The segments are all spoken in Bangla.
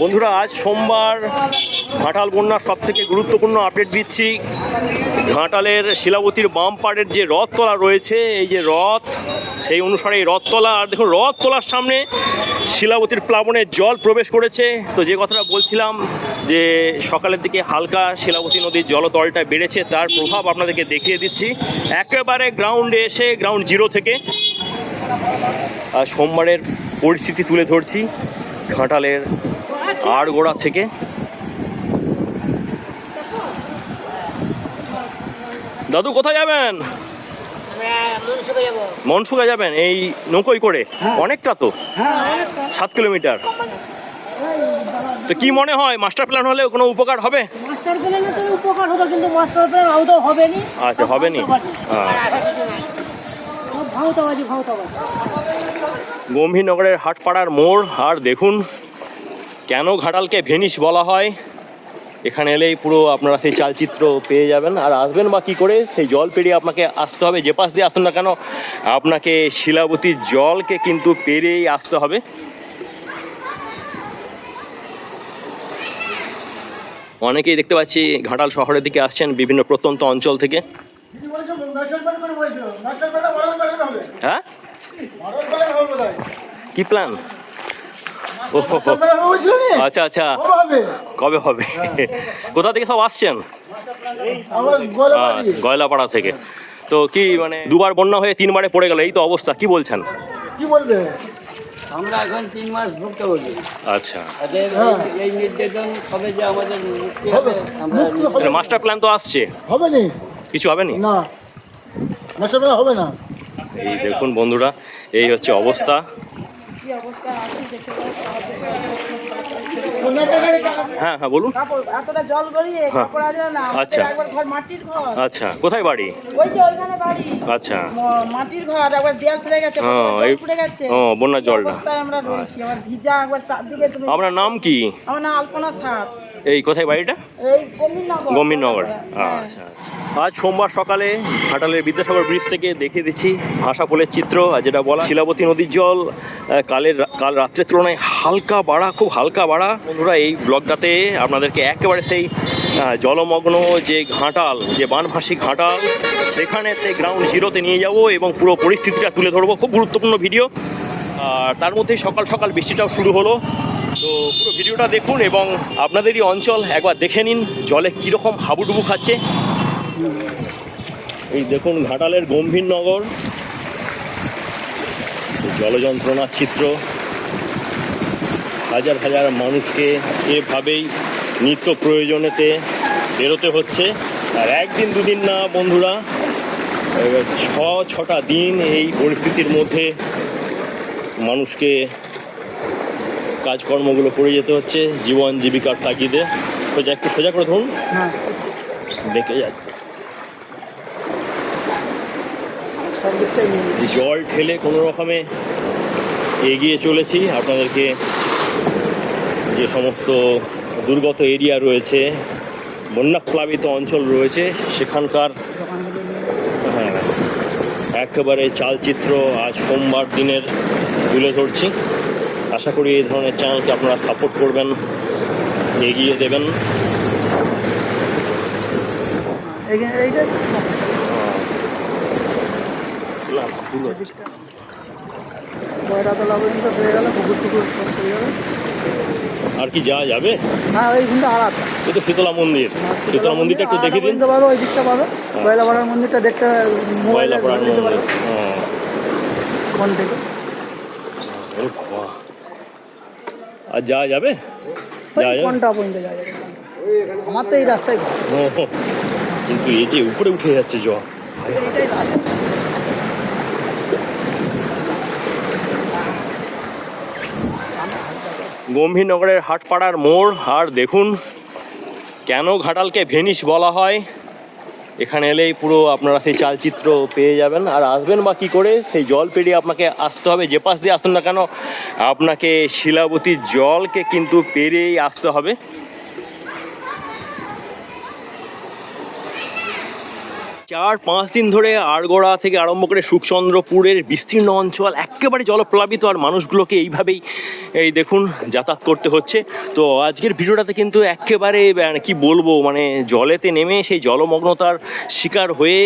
বন্ধুরা, আজ সোমবার ঘাটাল বন্যার সব থেকে গুরুত্বপূর্ণ আপডেট দিচ্ছি। ঘাটালের শিলাবতীর বাম পাড়ের যে রথতলা রয়েছে, এই যে রথ, সেই অনুসারে এই রথতলা, আর দেখুন, রথতলার সামনে শিলাবতীর প্লাবনের জল প্রবেশ করেছে। তো যে কথাটা বলছিলাম যে সকালের দিকে হালকা শিলাবতী নদীর জলতলটা বেড়েছে, তার প্রভাব আপনাদেরকে দেখিয়ে দিচ্ছি। একেবারে গ্রাউন্ডে এসে, গ্রাউন্ড জিরো থেকে আর সোমবারের পরিস্থিতি তুলে ধরছি। ঘাটালের আড়গোড়া থেকে। দাদু কোথায় যাবেন? মনসুকা যাবেন এই নৌকোই করে? অনেকটা তো? সাত কিলোমিটার। তো কি মনে হয় মাস্টার প্ল্যান হলে কোনো উপকার হবে? মাস্টার প্ল্যানে তো উপকার হতো কিন্তু মাস্টার প্ল্যান আদৌ হবে নি আচ্ছা হবে নি আচ্ছা। গম্ভীরনগরের হাটপাড়ার মোড় আর দেখুন কেন ঘাটালকে ভেনিস বলা হয়? এখানে এলেই পুরো আপনারা সেই চালচিত্র পেয়ে যাবেন। আর আসবেন বা কী করে সেই জল পেরিয়ে আপনাকে আসতে হবে। যে পাশ দিয়ে আসুন না কেন আপনাকে শিলাবতীর জলকে কিন্তু পেরিয়েই আসতে হবে। অনেকেই দেখতে পাচ্ছি ঘাটাল শহরের দিকে আসছেন বিভিন্ন প্রত্যন্ত অঞ্চল থেকে। হ্যাঁ? কি? প্ল্যান ও ন্যাশনাল প্ল্যান হবে বলছিল নি আচ্ছা আচ্ছা। কবে হবে? কোথা থেকে সব আসছেন? গোলাবাড়ি গয়লাপাড়া থেকে। তো কি মানে দুবার বন্যা হয়ে তিনবারে পড়ে গেল এই তো অবস্থা কি বলছেন? কি বলবে? আমরা এখন তিন মাস ভুক্তভোগী আচ্ছা। হ্যাঁ। এই- নির্যাতন কবে যে আমাদের মুক্তি হবে। আমরা মাস্টার প্ল্যান তো আসছে। হবে নি কিছু হবে নি। না ন্যাশনাল প্ল্যান হবে না। এই দেখুন বন্ধুরা এই হচ্ছে অবস্থা। হ্যাঁ হ্যাঁ বলুন। এতটা জল গড়িয়ে হ্যাঁ। কাপড় আছে না আচ্ছা। একবার ঘর মাটির ঘর। আচ্ছা কোথায় বাড়ি? ওই যে ওইখানে বাড়ি। আচ্ছা। মাটির ঘর একবার দেয়াল ফেলে গেছে হ্যাঁ, গেছে। ও, বন্যার এই জলটা। আমরা রয়েছি? আমার ভিজা একবার চারদিকে তুমি আপনার নাম কি? আমার নাম আলপনা সাপ এই কোথায় বাড়িটা? গম্ভীরনগর। আচ্ছা আচ্ছা। আজ সোমবার সকালে ঘাটালের বিদ্যাসাগর ব্রিজ থেকে দেখিয়ে দিচ্ছি ভাষা পোলের চিত্র আর যেটা বলা শিলাবতী নদীর জল কালের কাল রাত্রের তুলনায় হালকা বাড়া খুব হালকা বাড়া। বন্ধুরা এই ব্লগটাতে আপনাদেরকে একেবারে সেই জলমগ্ন যে ঘাটাল যে বানভাসী ঘাটাল সেখানে সেই গ্রাউন্ড জিরোতে নিয়ে যাব এবং পুরো পরিস্থিতিটা তুলে ধরবো। খুব গুরুত্বপূর্ণ ভিডিও আর তার মধ্যেই সকাল সকাল বৃষ্টিটাও শুরু হলো। তো পুরো ভিডিওটা দেখুন এবং আপনাদেরই অঞ্চল একবার দেখে নিন জলে কীরকম হাবুডুবু খাচ্ছে। এই দেখুন ঘাটালের গম্ভীরনগর জলযন্ত্রণার চিত্র হাজার হাজার মানুষকে এভাবেই নিত্য প্রয়োজনেতে বেরোতে হচ্ছে। আর একদিন দুদিন না, বন্ধুরা ছ ছটা দিন এই পরিস্থিতির মধ্যে মানুষকে কাজকর্মগুলো করে যেতে হচ্ছে জীবন জীবিকার তাগিদে। সোজা একটু সোজা করে ধরুন। হ্যাঁ। দেখে যাচ্ছে। জল ঠেলে কোনো রকমে এগিয়ে চলেছি। আপনাদেরকে যে সমস্ত দুর্গত এরিয়া রয়েছে বন্যাপ্লাবিত অঞ্চল রয়েছে সেখানকার হ্যাঁ একেবারে চালচিত্র আজ সোমবার দিনের তুলে ধরছি। আশা করি এই ধরনের চ্যানেলকে আপনারা সাপোর্ট করবেন এগিয়ে দেবেন। আর কি যাওয়া যাবে? হ্যাঁ এই তো শীতলা মন্দির। শীতলা মন্দিরটা একটু দেখে দিন। ওই দিকটা পারো। বয়লাপাড়ার মন্দিরটা দেখতে ময়লাপাড়ার মন্দির থেকে। আর যাওয়া যাবে? যাওয়া যাবে? পর্যন্ত যাওয়া যাবে। আমার তো এই রাস্তায় কিন্তু এই যে উপরে উঠে যাচ্ছে জল। গম্ভীরনগরের হাটপাড়ার মোড় আর দেখুন কেন ঘাটালকে ভেনিস বলা হয়? এখানে এলেই পুরো আপনারা সেই চালচিত্র পেয়ে যাবেন। আর আসবেন বা কী করে, সেই জল পেরিয়ে আপনাকে আসতে হবে। যে পাশ দিয়ে আসুন না কেন, আপনাকে শিলাবতীর জলকে কিন্তু পেরিয়েই আসতে হবে। চার পাঁচ দিন ধরে আড়গোড়া থেকে আরম্ভ করে সুখচন্দ্রপুরের বিস্তীর্ণ অঞ্চল একেবারে জলপ্লাবিত আর মানুষগুলোকে এইভাবেই এই দেখুন যাতায়াত করতে হচ্ছে। তো আজকের ভিডিওটাতে কিন্তু একেবারে কি বলব মানে জলেতে নেমে সেই জলমগ্নতার শিকার হয়ে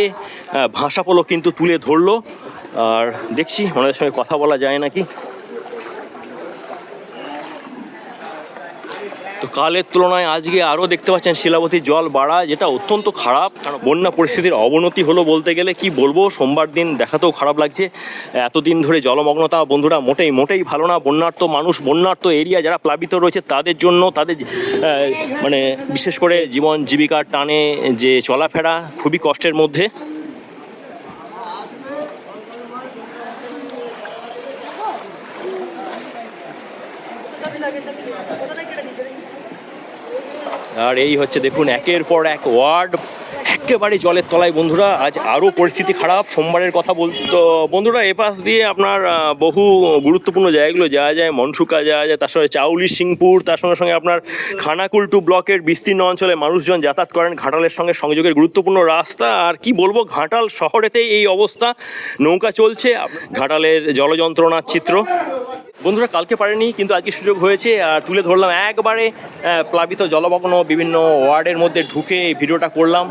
ভাষাপলক কিন্তু তুলে ধরলো। আর দেখছি, ওনাদের সঙ্গে কথা বলা যায় নাকি? তো কালের তুলনায় আজকে আরও দেখতে পাচ্ছেন শিলাবতী জল বাড়া, যেটা অত্যন্ত খারাপ। বন্যা পরিস্থিতির অবনতি হলো বলতে গেলে, কি বলব? সোমবার দিন দেখাতেও খারাপ লাগছে। এতদিন ধরে জলমগ্নতা বন্ধুরা মোটেই মোটেই ভালো না। বন্যার্ত মানুষ, বন্যার্ত এরিয়া যারা প্লাবিত রয়েছে, তাদের জন্য তাদের মানে বিশেষ করে জীবন জীবিকার টানে যে চলাফেরা খুবই কষ্টের মধ্যে। আর এই হচ্ছে দেখুন একের পর এক ওয়ার্ড একেবারে জলের তলায়। বন্ধুরা, আজ আরও পরিস্থিতি খারাপ। সোমবারের কথা বলছি। তো বন্ধুরা এ পাশ দিয়ে আপনার বহু গুরুত্বপূর্ণ জায়গাগুলো যাওয়া যায়। মনসুকা যাওয়া যায়, তার সঙ্গে চাউলি, সিংপুর, তার সঙ্গে সঙ্গে আপনার খানাকুলটু ব্লকের বিস্তীর্ণ অঞ্চলে মানুষজন যাতায়াত করেন। ঘাটালের সঙ্গে সংযোগের গুরুত্বপূর্ণ রাস্তা। আর কি বলব, ঘাটাল শহরেতেই এই অবস্থা। নৌকা চলছে। ঘাটালের জলযন্ত্রণার চিত্র। বন্ধুরা, কালকে পারেনি, কিন্তু আজকে সুযোগ হয়েছে। আর তুলে ধরলাম, একবারে প্লাবিত জলমগ্ন বিভিন্ন ওয়ার্ডের মধ্যে ঢুকে ভিডিওটা করলাম।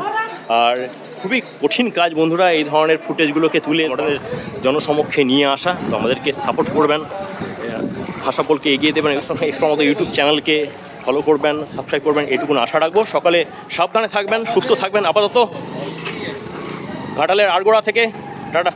আর খুবই কঠিন কাজ বন্ধুরা এই ধরনের ফুটেজগুলোকে তুলে আমাদের জনসমক্ষে নিয়ে আসা। তো আমাদেরকে সাপোর্ট করবেন। ভাষা ভাষাপলকে এগিয়ে দেবেন। সঙ্গে এক্সট্রা মতো ইউটিউব চ্যানেলকে ফলো করবেন সাবস্ক্রাইব করবেন এটুকুন আশা রাখব। সকালে সাবধানে থাকবেন, সুস্থ থাকবেন। আপাতত ঘাটালের আড়গোড়া থেকে। টাটা।